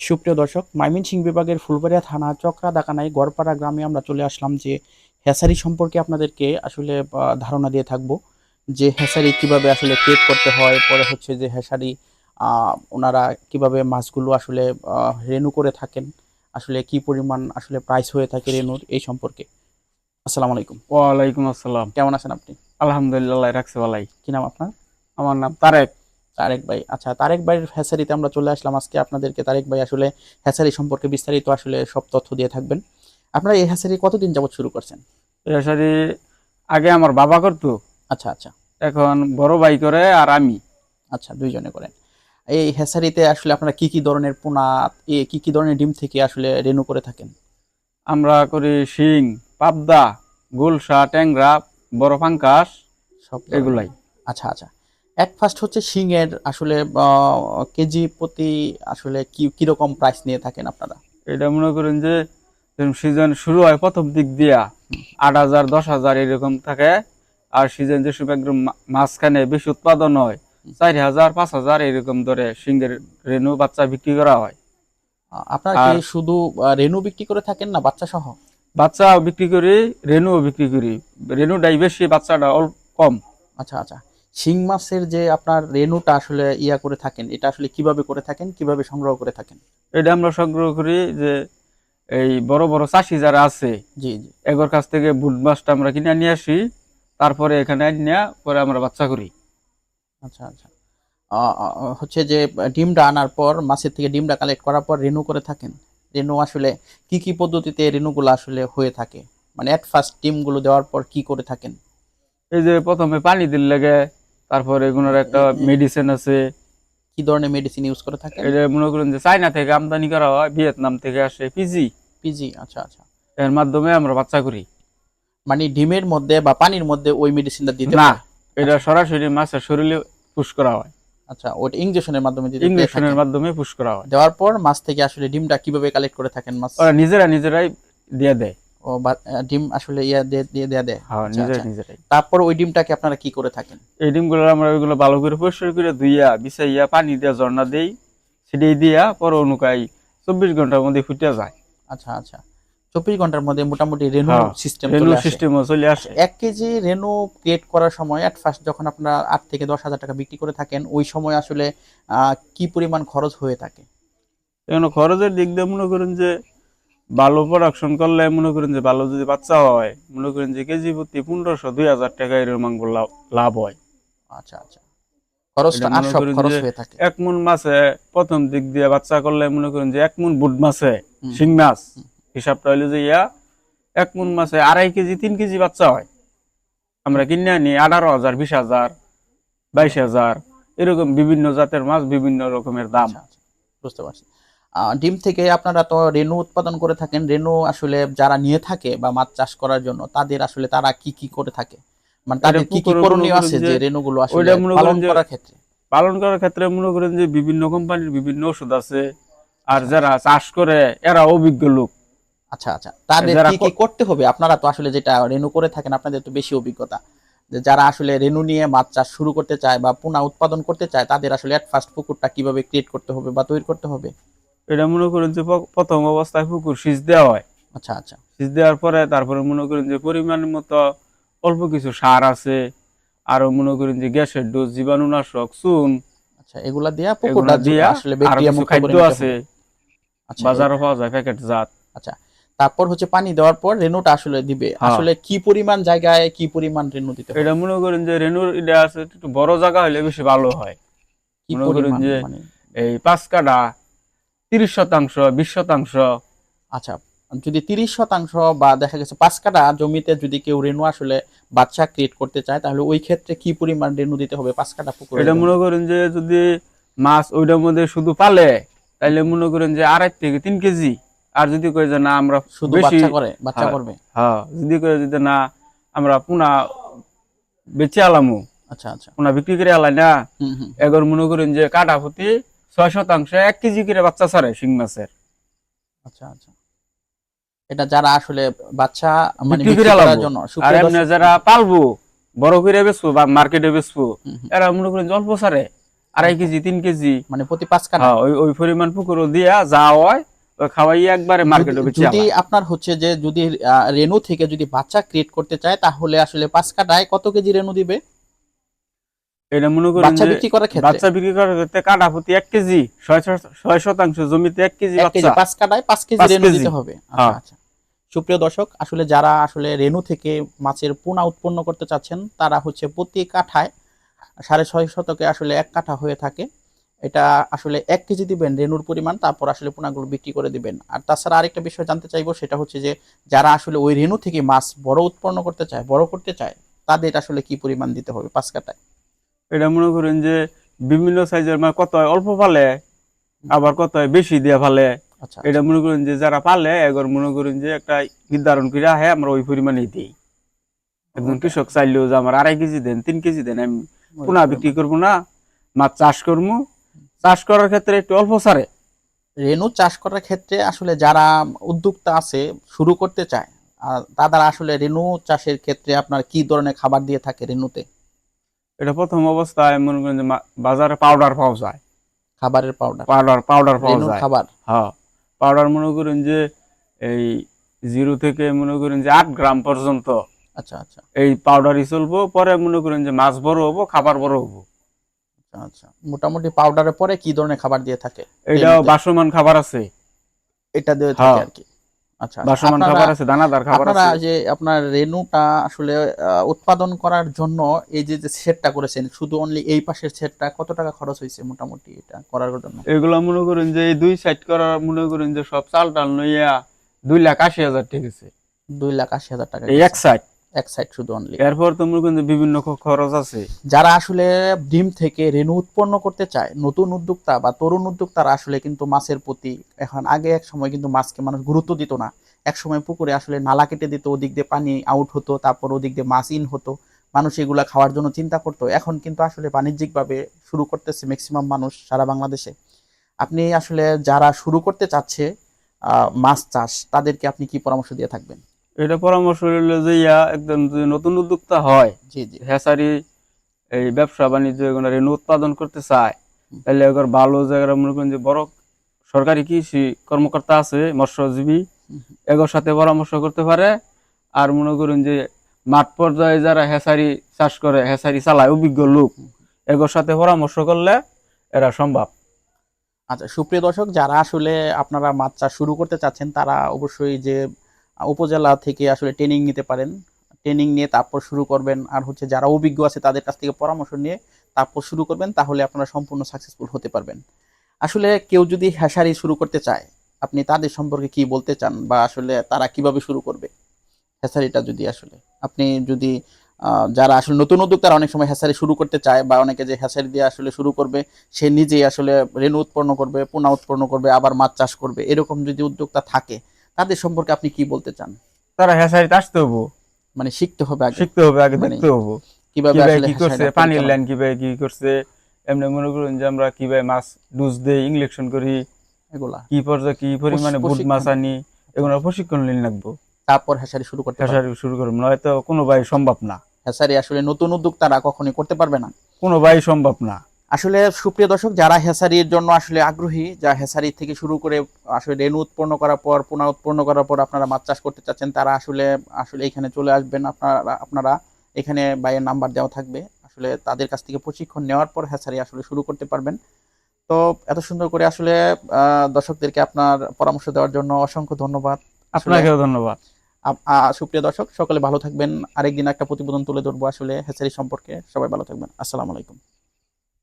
সুপ্রিয় দর্শক ময়মনসিংহ বিভাগের ফুলবাড়িয়া থানা চকরা দাকানায় গড়পাড়া গ্রামে আমরা চলে আসলাম যে হ্যাসারি সম্পর্কে আপনাদেরকে আসলে ধারণা দিয়ে থাকব যে হ্যাসারি কীভাবে আসলে ক্রিয়েট করতে হয় পরে হচ্ছে যে হ্যাসারি আহ, ওনারা কীভাবে মাছগুলো আসলে রেনু করে থাকেন আসলে কি পরিমাণ আসলে প্রাইস হয়ে থাকে রেনুর এই সম্পর্কে। আসসালামু আলাইকুম। ওয়ালাইকুম আসসালাম। কেমন আছেন আপনি? আলহামদুলিল্লাহ রাখছে ভালাই। কি নাম আপনার? আমার নাম তারেক। তারেক ভাই আচ্ছা তারেক ভাইয়ের হ্যাসারিতে আমরা চলে আসলাম আজকে। আপনাদেরকে তারেক ভাই আসলে হ্যাসারি সম্পর্কে বিস্তারিত আসলে সব তথ্য দিয়ে থাকবেন। আপনারা এই হ্যাসারি কতদিন যাবত শুরু করছেন? এসারি আগে আমার বাবা করতো। আচ্ছা আচ্ছা। এখন বড় ভাই করে আর আমি। আচ্ছা দুইজনে করেন। এই হ্যাসারিতে আসলে আপনারা কি কি ধরনের পোনা কি কি ধরনের ডিম থেকে আসলে রেনু করে থাকেন? আমরা করি শিং পাবদা গুলশা ট্যাংরা বড় ফাঙ্কাস সব। এগুলাই। আচ্ছা আচ্ছা। এক ফার্স্ট হচ্ছে শিংয়ের আসলে কেজি প্রতি আসলে কি কীরকম প্রাইস নিয়ে থাকেন আপনারা? এটা মনে করেন যে সিজন শুরু হয় প্রথম দিক দিয়া আট হাজার দশ হাজার এরকম থাকে আর সিজন যে সময় একদম মাঝখানে বেশি উৎপাদন হয় চার হাজার পাঁচ হাজার এরকম ধরে সিংহের রেনু বাচ্চা বিক্রি করা হয়। আপনারা কি শুধু রেনু বিক্রি করে থাকেন না বাচ্চা সহ? বাচ্চাও বিক্রি করি রেনুও বিক্রি করি। রেনুটাই বেশি বাচ্চাটা অল্প কম। আচ্ছা আচ্ছা। শিং মাছের যে আপনার রেনুটা আসলে ইয়া করে থাকেন এটা আসলে কীভাবে করে থাকেন কীভাবে সংগ্রহ করে থাকেন? এটা আমরা সংগ্রহ করি যে এই বড় বড় চাষি যারা আছে জি জি। এগোর কাছ থেকে বুট মাছটা আমরা কিনে নিয়ে আসি তারপরে এখানে নিয়ে পরে আমরা বাচ্চা করি। আচ্ছা আচ্ছা। হচ্ছে যে ডিমটা আনার পর মাছের থেকে ডিমটা কালেক্ট করার পর রেনু করে থাকেন। রেনু আসলে কি কি পদ্ধতিতে রেনুগুলো আসলে হয়ে থাকে? মানে এট ফার্স্ট ডিমগুলো দেওয়ার পর কি করে থাকেন? এই যে প্রথমে পানি দিল লাগে তারপরে এগুলোর একটা মেডিসিন আছে। কি ধরনের মেডিসিন ইউজ করে থাকেন? এটা মনে করেন যে চায়না থেকে আমদানি করা হয় ভিয়েতনাম থেকে আসে পিজি পিজি আচ্ছা আচ্ছা। এর মাধ্যমে আমরা বাচ্চা করি। মানে ডিমের মধ্যে বা পানির মধ্যে ওই মেডিসিনটা দিতে না এটা সরাসরি মাছের শরীরে পুশ করা হয়। আচ্ছা ওটা ইনজেকশনের মাধ্যমে দিতে পেয়ে ইঞ্জেকশনের মাধ্যমে পুশ করা হয়। দেওয়ার পর মাছ থেকে আসলে ডিমটা কীভাবে কালেক্ট করে থাকেন মাছ? ওরা নিজেরা নিজেরাই দিয়ে দেয়। ও ডিম আসলে ইয়া দিয়ে দিয়ে দেয়া হ্যাঁ আচ্ছা, আচ্ছা। নিজেরাই। তারপর ওই ডিমটাকে আপনারা কি করে থাকেন? এই ডিমগুলো আমরা ওইগুলো ভালো করে পরিষ্কার করে ধুইয়া বিছাইয়া পানি দিয়া ঝর্ণা দেই সেটাই দিয়া পরে অনুকাই চব্বিশ ঘণ্টার মধ্যে ফুটে যায়। আচ্ছা আচ্ছা। চব্বিশ ঘণ্টার মধ্যে মোটামুটি রেনু সিস্টেম রেনু চলে আসে। চলে আসে। এক কেজি রেনু ক্রিয়েট করার সময় অ্যাট ফার্স্ট যখন আপনারা আট থেকে দশ হাজার টাকা বিক্রি করে থাকেন ওই সময় আসলে আহ, কি পরিমাণ খরচ হয়ে থাকে? এখন খরচের দিক দিয়ে মনে করেন যে ভালো প্রোডাকশন করলে মনে করেন যে ভালো যদি বাচ্চা হয় মনে করেন যে কেজি প্রতি পনেরোশো দুই হাজার টাকা এরকম লাভ লাভ হয়। আচ্ছা আচ্ছা। এক মন মাছে প্রথম দিক দিয়ে বাচ্চা করলে মনে করেন যে এক মন বুট মাছে শিং মাছ। হিসাবটা হইল যে ইয়া এক মন মাছে আড়াই কেজি তিন কেজি বাচ্চা হয়। আমরা কিনে আনি আঠারো হাজার বিশ হাজার বাইশ হাজার এরকম বিভিন্ন জাতের মাছ বিভিন্ন রকমের দাম। আচ্ছা, আচ্ছা, বুঝতে পারছি। ডিম থেকে আপনারা তো রেনু উৎপাদন করে থাকেন। রেনু আসলে যারা নিয়ে থাকে বা মাছ চাষ করার জন্য তাদের আসলে তারা কি কি করে থাকে? মানে তাদের কি কি করণীয় আছে যে যে রেনুগুলো আসলে পালন করার ক্ষেত্রে? পালন করার ক্ষেত্রে মনে করেন যে বিভিন্ন কোম্পানির বিভিন্ন ওষুধ আছে আর যারা চাষ করে এরা অভিজ্ঞ লোক। আচ্ছা আচ্ছা। তাদের কি কি করতে হবে? আপনারা তো আসলে যেটা রেনু করে থাকেন আপনাদের তো বেশি অভিজ্ঞতা। যে যারা আসলে রেনু নিয়ে মাছ চাষ শুরু করতে চায় বা পুনা উৎপাদন করতে চায় তাদের আসলে এট ফার্স্ট পুকুরটা কীভাবে ক্রিয়েট করতে হবে বা তৈরি করতে হবে? এটা মনে করেন যে প্রথম অবস্থায় পুকুর সিজ দেওয়া হয়। আচ্ছা আচ্ছা। সিজ দেওয়ার পরে তারপরে মনে করেন যে পরিমাণ মতো অল্প কিছু সার আছে আরও মনে করেন যে গ্যাসের ডোজ জীবাণুনাশক চুন আচ্ছা এগুলা দিয়া পুকুরটা দিয়া আসলে ব্যাকটেরিয়া মুক্ত খাদ্য আছে। আচ্ছা বাজারে পাওয়া যায় প্যাকেট জাত। আচ্ছা তারপর হচ্ছে পানি দেওয়ার পর রেনুটা আসলে দিবে। হ্যাঁ। আসলে কি পরিমাণ জায়গায় কি পরিমাণ রেনু দিতে এটা মনে করেন যে রেনুর এটা আছে একটু বড় জায়গা হলে বেশি ভালো হয়। কি মনে করেন পরিমাণ যে- মানে? এই পাঁচ কাটা তিরিশ শতাংশ বিশ শতাংশ। আচ্ছা যদি তিরিশ শতাংশ বা দেখা গেছে পাঁচ কাটা জমিতে যদি কেউ রেনু আসলে বাচ্চা ক্রিয়েট করতে চায় তাহলে ওই ক্ষেত্রে কি পরিমাণ রেনু দিতে হবে? পাঁচ কাটা পুকুর এটা মনে করেন যে যদি মাছ ওইটার মধ্যে শুধু পালে তাইলে মনে করেন যে আড়াই থেকে তিন কেজি। আর যদি কই যে না আমরা শুধু বাচ্চা করে বাচ্চা হ্যাঁ। করবে? হ্যাঁ যদি কই যদি না আমরা পুনা বেচে আলামু। আচ্ছা আচ্ছা। পুনা বিক্রি করে আলাই না। এগর মনে করেন যে কাটা প্রতি ছয় শতাংশ এক কেজি করে বাচ্চা ছাড়ে শিং মাছের। আচ্ছা আচ্ছা। এটা যারা আসলে বাচ্চা মানে বিক্রি করার জন্য আর এমনি যারা পালবো বড় করে বেচবো বা মার্কেটে বেচবো। এরা মনে করেন অল্প ছাড়ে। আড়াই কেজি তিন কেজি। মানে প্রতি পাঁচ কাঠা হ্যাঁ ওই ওই পরিমাণ পুকুরও দিয়া যা হয় ওই খাওয়াই একবারে মার্কেটে বেচি যদি আপনার হচ্ছে যে যদি রেনু থেকে যদি বাচ্চা ক্রিয়েট করতে চায় তাহলে আসলে পাঁচ কাটায় কত কেজি রেনু দিবে? এটা মনে করেন বাচ্চা বিক্রি করার ক্ষেত্রে? বাচ্চা বিক্রি করার ক্ষেত্রে কাটা প্রতি কেজি শতাংশ জমিতে কেজি বাচ্চা। পাঁচ কাটায় কেজি রেনু দিতে হবে। আচ্ছা হ্যাঁ। আচ্ছা। সুপ্রিয় দর্শক আসলে যারা আসলে রেনু থেকে মাছের পোনা উৎপন্ন করতে চাচ্ছেন তারা হচ্ছে প্রতি কাঠায় সাড়ে ছয় শতকে আসলে এক কাঠা হয়ে থাকে। এটা আসলে এক কেজি দিবেন রেনুর পরিমাণ তারপর আসলে পোনাগুলো বিক্রি করে দিবেন। আর তাছাড়া আরেকটা বিষয় জানতে চাইব সেটা হচ্ছে যে যারা আসলে ওই রেনু থেকে মাছ বড় উৎপন্ন করতে চায় বড় করতে চায় তাদের আসলে কি পরিমাণ দিতে হবে পাঁচ কাটায় এটা মনে করেন যে বিভিন্ন সাইজের মানে কত অল্প পালে আবার কত হয়? বেশি দিয়া ফালে আচ্ছা এটা মনে করেন যে যারা পালে এগর মনে করেন যে একটা নির্ধারণ করে আহে আমরা ওই পরিমাণে দিই। একজন কৃষক চাইলেও যে আমার আড়াই কেজি দেন তিন কেজি দেন আমি পোনা বিক্রি করব না মাছ চাষ করব। চাষ করার ক্ষেত্রে একটু অল্প সারে। রেনু চাষ করার ক্ষেত্রে আসলে যারা উদ্যোক্তা আছে শুরু করতে চায় আর তারা আসলে রেনু চাষের ক্ষেত্রে আপনার কি ধরনের খাবার দিয়ে থাকে রেনুতে এটা প্রথম অবস্থায় মনে করেন যে বাজারে পাউডার পাওয়া যায়। খাবারের পাউডার পাউডার পাউডার পাওয়া যায়। খাবার। হ্যাঁ। পাউডার মনে করেন যে এই জিরো থেকে মনে করেন যে আট গ্রাম পর্যন্ত। আচ্ছা আচ্ছা। এই পাউডারই চলবো পরে মনে করেন যে মাছ বড় হব খাবার বড় হব। আচ্ছা আচ্ছা। মোটামুটি পাউডারের পরে কি ধরনের খাবার দিয়ে থাকে? এটা বাসমান খাবার আছে। এটা দিয়ে থাকে হ্যাঁ। আর কি। আচ্ছা বাসমান খাবার আছে দানাদার খাবার আপনারা যে আপনার রেনুটা আসলে উৎপাদন করার জন্য এই যে যে সেটটা করেছেন শুধু অনলি এই পাশের সেটটা কত টাকা খরচ হয়েছে মোটামুটি এটা করার জন্য? এগুলা মনে করেন যে এই দুই সাইড করার মনে করেন যে সব চাল টাল নইয়া দুই লাখ আশি হাজার ঠিক আছে দুই লাখ আশি হাজার টাকা এক সাইড এক সাইড শুধু অনলি এরপর তো করেন যে বিভিন্ন খরচ আছে। যারা আসলে ডিম থেকে রেণু উৎপন্ন করতে চায় নতুন উদ্যোক্তা বা তরুণ উদ্যোক্তারা আসলে কিন্তু মাছের প্রতি এখন আগে এক সময় কিন্তু মাছকে মানুষ গুরুত্ব দিত না। এক সময় পুকুরে আসলে নালা কেটে দিত ওদিক দিয়ে পানি আউট হতো তারপর ওদিক দিয়ে মাছ ইন হতো। মানুষ এগুলা খাওয়ার জন্য চিন্তা করতো। এখন কিন্তু আসলে বাণিজ্যিকভাবে শুরু করতেছে ম্যাক্সিমাম মানুষ সারা বাংলাদেশে। আপনি আসলে যারা শুরু করতে চাচ্ছে মাছ চাষ তাদেরকে আপনি কি পরামর্শ দিয়ে থাকবেন? এটা পরামর্শ হইল যে ইয়া একদম যদি নতুন উদ্যোক্তা হয় জি জি। এই ব্যবসা বাণিজ্য এগুলো রেণু উৎপাদন করতে চায় তাহলে এগুলো ভালো জায়গায় মনে করেন যে বড় সরকারি কৃষি কর্মকর্তা আছে মৎস্যজীবী এগুলোর সাথে পরামর্শ করতে পারে। আর মনে করেন যে মাঠ পর্যায়ে যারা হেসারি চাষ করে হেসারি চালায় অভিজ্ঞ লোক এগুলোর সাথে পরামর্শ করলে এরা সম্ভব। আচ্ছা সুপ্রিয় দর্শক যারা আসলে আপনারা মাছ চাষ শুরু করতে চাচ্ছেন তারা অবশ্যই যে উপজেলা থেকে আসলে ট্রেনিং নিতে পারেন। ট্রেনিং নিয়ে তারপর শুরু করবেন। আর হচ্ছে যারা অভিজ্ঞ আছে, তাদের কাছ থেকে পরামর্শ নিয়ে তারপর শুরু করবেন, তাহলে আপনারা সম্পূর্ণ সাকসেসফুল হতে পারবেন। আসলে কেউ যদি হ্যাসারি শুরু করতে চায়, আপনি তাদের সম্পর্কে কি বলতে চান বা আসলে তারা কীভাবে শুরু করবে? হ্যাসারিটা যদি আসলে, আপনি যদি যারা আসলে নতুন উদ্যোক্তারা অনেক সময় হ্যাসারি শুরু করতে চায় বা অনেকে যে হ্যাসারি দিয়ে আসলে শুরু করবে, সে নিজেই আসলে রেণু উৎপন্ন করবে, পোনা উৎপন্ন করবে, আবার মাছ চাষ করবে, এরকম যদি উদ্যোক্তা থাকে তাদের সম্পর্কে আপনি কি বলতে চান? তারা হেসারিতে আসতে হব। মানে শিখতে হবে আগে। শিখতে হবে আগে মানে দেখতে হব। কীভাবে কি করছে পানির লাইন কীভাবে কি করছে এমনি মনে করুন যে আমরা কীভাবে মাছ ডুজ দেই ইঞ্জেকশন করি এগুলা। কি পর্যায়ে কি পরিমাণে বুট মাছ আনি এগুলো প্রশিক্ষণ নিয়ে লাগবো। তারপর হ্যাসারি শুরু করতে হেসারি শুরু করব নয়তো কোনো ভাই সম্ভব না। হ্যাসারি আসলে নতুন উদ্যোগ তারা কখনোই করতে পারবে না। কোনো ভাই সম্ভব না। আসলে সুপ্রিয় দর্শক যারা হেসারির জন্য আসলে আগ্রহী যা হেসারি থেকে শুরু করে আসলে রেণু উৎপন্ন করার পর পোনা উৎপন্ন করার পর আপনারা মাছ চাষ করতে চাচ্ছেন তারা আসলে আসলে এখানে চলে আসবেন আপনারা আপনারা এখানে বাইয়ের নাম্বার দেওয়া থাকবে। আসলে তাদের কাছ থেকে প্রশিক্ষণ নেওয়ার পর হেসারি আসলে শুরু করতে পারবেন। তো এত সুন্দর করে আসলে আহ, দর্শকদেরকে আপনার পরামর্শ দেওয়ার জন্য অসংখ্য ধন্যবাদ। আপনাকেও ধন্যবাদ। সুপ্রিয় দর্শক সকলে ভালো থাকবেন। আরেকদিন একটা প্রতিবেদন তুলে ধরবো আসলে হেসারি সম্পর্কে। সবাই ভালো থাকবেন। আসসালামু আলাইকুম।